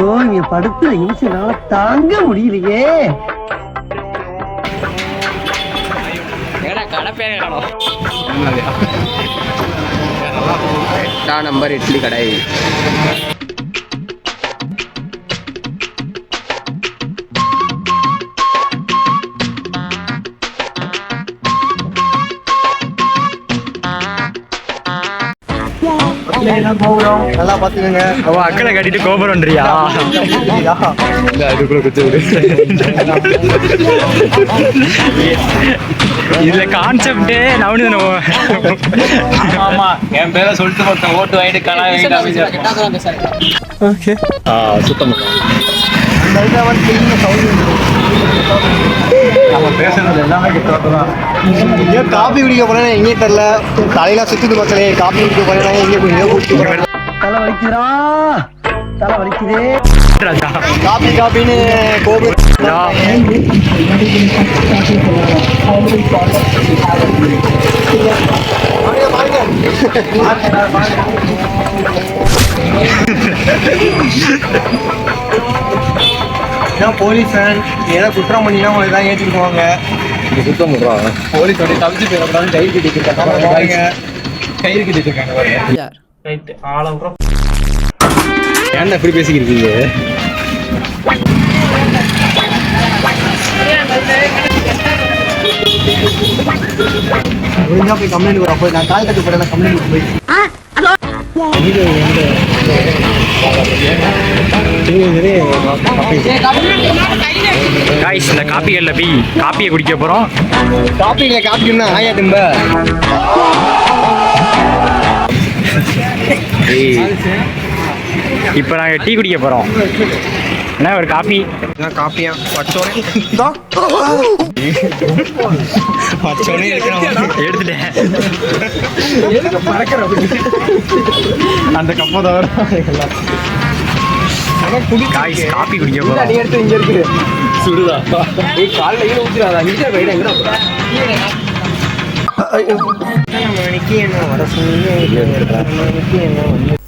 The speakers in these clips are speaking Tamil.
ஐயோ இங்க படுத்துற நிமிஷம்னால தாங்க முடியலையே. நம்பர் இட்லி கடை. நல்லா பாத்துக்கங்க. அவன் அக்கறை கட்டிட்டு கோபுரம்ன்றியா அதுக்குள்ள குத்து விடு. இதுல கான்செப்டே நவனு ஆமா என் பேரை சொல்லிட்டு மொத்தம் ஓட்டு வாங்கிட்டு கலா ஓகே ஏன் காபி குடிக்க போறேன்? எங்கேயும் தெரியல. தலையில சுத்துது மக்களே காபி குடிக்க போறேன். எங்கே குடிக்க போறேன் தலை வலிக்குதா தலை வலிக்குதே காபி காபின்னு கோபி. போலீஸ் ஏதோ குற்றம் பண்ணினா உங்களை தான் ஏற்றிக்குவாங்க சுத்தம் பண்றான் போலீஸ் வந்து தவிச்சு போயிடக்கூடாது கயிறு கட்டிட்டு இருக்காங்க. கயிறு கட்டிட்டு இருக்காங்க ரைட்டு ஆளவுறம் ஏன்டா இப்படி பேசிக்கிறீங்க ஒழுங்கா போய் கம்ப்ளைண்ட் வர போய் நான் கால் கட்டு போறேன் கம்ப்ளைண்ட் போய் காய்ஸ் இந்த காப்பிகளில் போய் காப்பியை குடிக்க போகிறோம் காப்பிங்கள காப்பின்னா ஆயா திம்ப? இப்போ நாங்கள் டீ குடிக்க போகிறோம் என்ன ஒரு காப்பி காப்பியா? வச்சோனே வச்சோனே எடுக்கிறோம் எடுத்துட்டேன். அந்த கப்பை தவிர காப்பி குடிக்க போகிறோம் எடுத்து இங்க இருக்குது. சுடுதா? ஏய் கால்ல ஈர ஊத்திராதா இங்க போயிட எங்கடா போற? மணிக்கு என்ன வர சொன்னீங்க மணிக்கு என்ன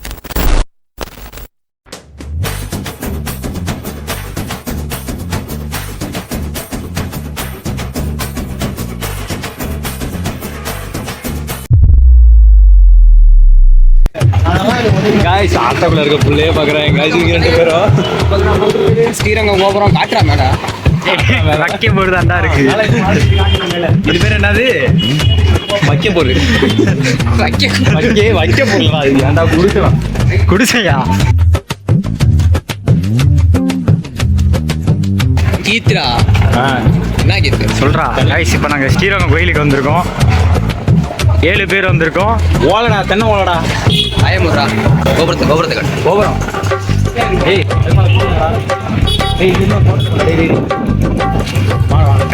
காய்ஸ் ஆட்டோக்குள்ள இருக்க புள்ளையே பாக்குறேன். காய்ஸ் இங்க ரெண்டு பேரும் ஸ்ரீரங்கம் கோபுரம் காட்டுறா மேடம் வைக்க போடுதாண்டா இருக்கு. இது பேர் என்னது? வைக்க வைக்க வைக்க வைக்க போடலாம் அது ஏன்டா குடுக்கலாம் குடிசையா கீத்ரா என்ன கீத்து சொல்றா. காய்ஸ் இப்போ நாங்கள் ஸ்ரீரங்கம் கோயிலுக்கு வந்திருக்கோம். ஏழு பேர் வந்திருக்கோம். ஓலடா தென்னை ஓலடா. ஆயமுறா கோபுரத்தை கோபுரத்தை கட்டு கோபுரம்.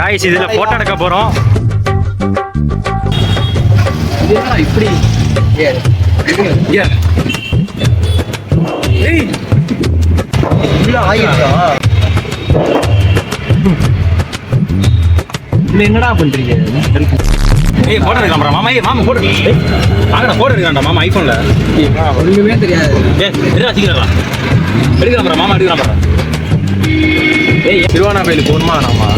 காய்ஸ் இதில் போட்டோ எடுக்க போகிறோம் இப்படி? என்னடா பண்றீங்க? ஏய் போட்டோ எடுக்கலாம் மாமா ஏய் மாமா போட்டோ ஏய் வாங்கடா போட்டோ எடுக்கலாம்டா மாமா ஐபோன்ல ஒண்ணுமே தெரியாது. ஏய் எடுடா சீக்கிரம் எடுக்கலாம் மாமா எடுக்கலாம் ஏய் திருவானா கோயிலுக்கு போகணுமா நாமா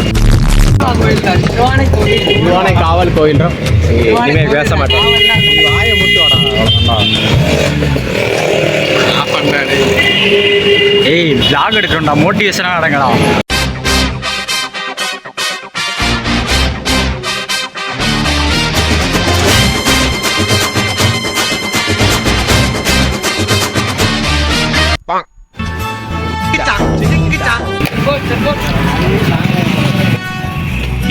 திருவானை காவல் கோயில் இனிமே பேச மாட்டேன். நீ வாயை முட்டு வாடா அவ்வளவுதான். ஏய் vlog எடுக்கிறோம்டா மோட்டிவேஷனாக நடங்கலாம்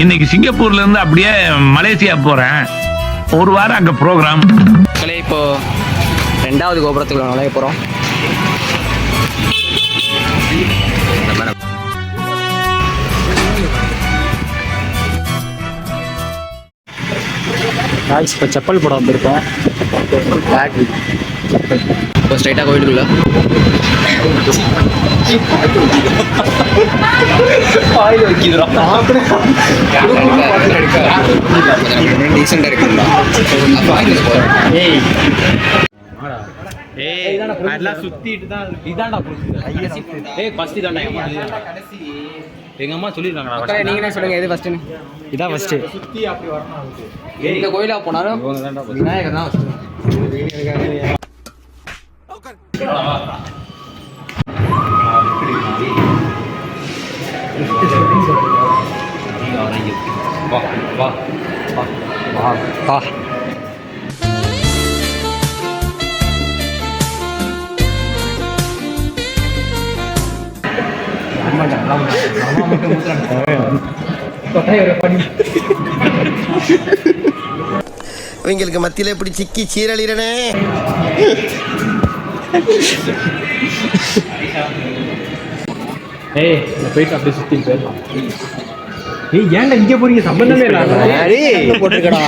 இன்னைக்கு சிங்கப்பூர்ல இருந்து அப்படியே மலேசியா போறேன். ஒரு வாரம் அங்க ப்ரோக்ராம் இப்போ ரெண்டாவது கோபுரத்துக்குள்ள நுழைய போறோம். காய்ஸ் இப்போ செப்பல் போட வந்திருக்கோம். இப்போ ஸ்ட்ரைட்டாக கோயிலுக்குள்ள. டீசெண்டாக இருக்குங்களா அப்போ வாங்கிட்டு போகிறோம் ஏய் ஏய் அதெல்லாம் சுத்திட்டு தான் இதான்டா ஏய் ஃபர்ஸ்ட் இதான்டா எங்க அம்மா எங்க அம்மா சொல்லிருக்காங்கடா மக்களே நீங்க என்ன சொல்லுங்க எது ஃபர்ஸ்ட்னு இதான் ஃபர்ஸ்ட் சுத்தி அப்படி வரணும் எந்த கோயிலா போனாலும் இவங்க தான்டா விநாயகர் தான். வா வா வா வா இவங்களுக்கு மத்தியில இப்படி சிக்கி சீரழிறனே? ஏய் போயிட்டு அப்படியே சுத்தி போயிடலாம் ஏய் ஏன்டா இங்க போறீங்க? சம்பந்தமே இல்ல. போட்டுருக்கடா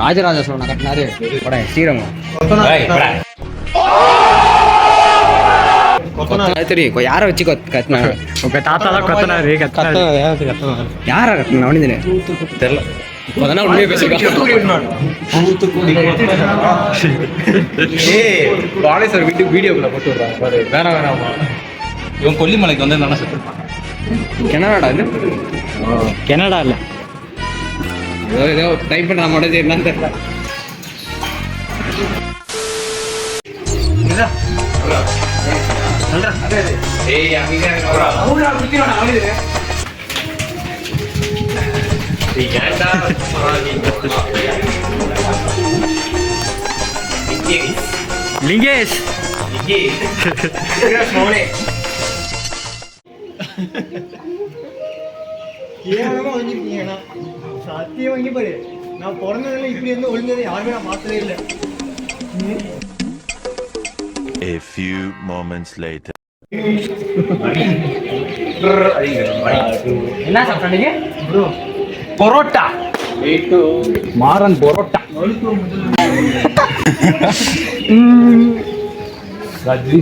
ராஜராஜ சோழன் கட்டினாரு. பட ஸ்ரீரங்கம். தெரியும். யாரை வச்சு கொத்- கட்டினாங்க உங்க தாத்தா தான் கத்துனாரு கத்துனாரு யாரா கட்டினா மனிதனு தெரியல. இப்போதானே உண்மையை பாலேஸ்வர் வீட்டுக்கு வீடியோக்குள்ள போட்டு விடுறாங்க பாரு. வேணாம் வேணாமா இவன் கொல்லிமலைக்கு வந்து சொல்லிருப்பான் என்னடா இது? கனடா இல்ல ஏதோ டைப் பண்ற மட்டும் என்னன்னு தெரியல. லிங்கேஷ். ஏனமா ஒழிஞ்சிருக்கீங்கண்ணா சத்தியம் வாங்கி பாரு நான் பிறந்ததுல இப்படி இருந்து ஒழிஞ்சதை யாருமே நான் பார்த்ததே இல்லை A few moments later. என்ன சாப்பிட்டீங்க பரோட்டா மாறன் பரோட்டா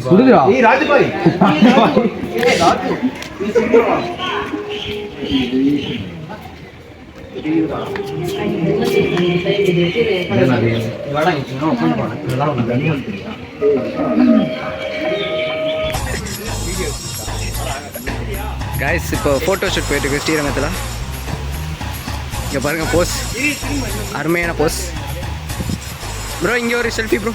சுடுதுடா ஏய் ராஜபாய் கைஸ் இப்போ ஃபோட்டோ ஷூட் போயிட்டு இருக்கு. ஸ்ரீரங்கத்தில் இங்கே பாருங்க போஸ் அருமையான போஸ் ப்ரோ இங்கே ஒரு செல்ஃபி ப்ரோ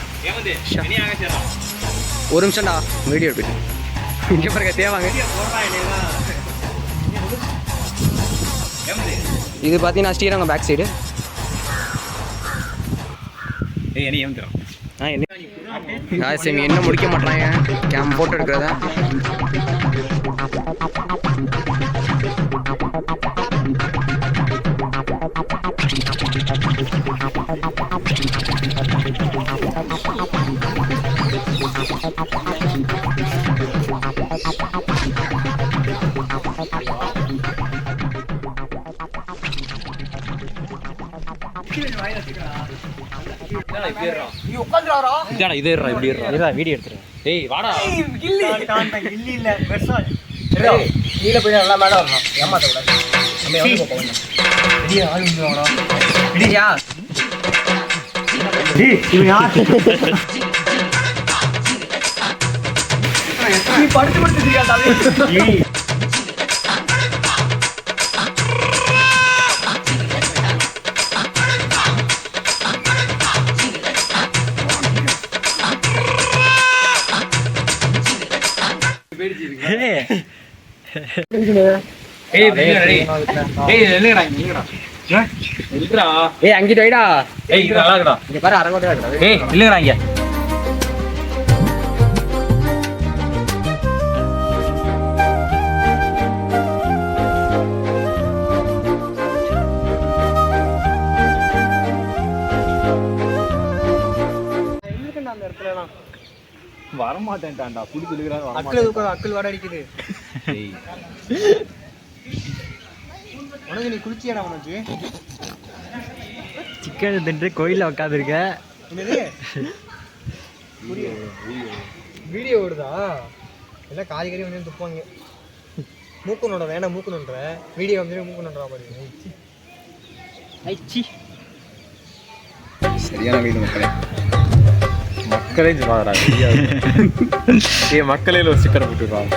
ஒரு நிமிஷம்டா வீடியோ எடுப்பிட்டு இங்கே பாருங்க தேவாங்க. இது பார்த்தீங்கன்னா ஸ்ரீரங்கம் பேக் சைடு என்ன முடிக்க மாட்டாங்க கேம் ஃபோட்டோ எடுக்கிறதா? இதாடா இதே இருடா இப்படி இருடா இருடா வீடியோ எடுத்துறேன் ஏய் வாடா. இல்ல இல்ல போய் நல்லா மேடம் வரணும். ஏமாத்த கூடாது. நம்ம எவ்வளோ போக இடியா இவன் யார்? நீ படுத்து படுத்து தெரியாதாவே ஏய் அங்கிட்டு வைடா. ஏய் நல்லா இருக்குடா இங்க பாரு அரங்கோட்டை இருக்கா ஏய் நில்லுங்கடா இங்க. வரமாட்டேன்டான்டா. புடிச்சு இழுக்கிறாரு அக்கில் உட்காந்து அக்கில் வட அடிக்குது. உனக்கு நீ குளிச்சியாடா உனக்கு? சிக்கன் தின்று கோயிலில் உட்காந்துருக்க வீடியோ ஓடுதா? எல்லாம் காரி கறி வந்து துப்பாங்க மூக்கு நோட வேணாம் மூக்கு நோண்டுற வீடியோ வந்து மூக்கு நோண்டுறா பாரு ஐச்சி சரியான வீடு மக்களே. மக்களே சொல்லாதடா ஏய் மக்களே ஒரு ஸ்டிக்கர் போட்டுருக்காங்க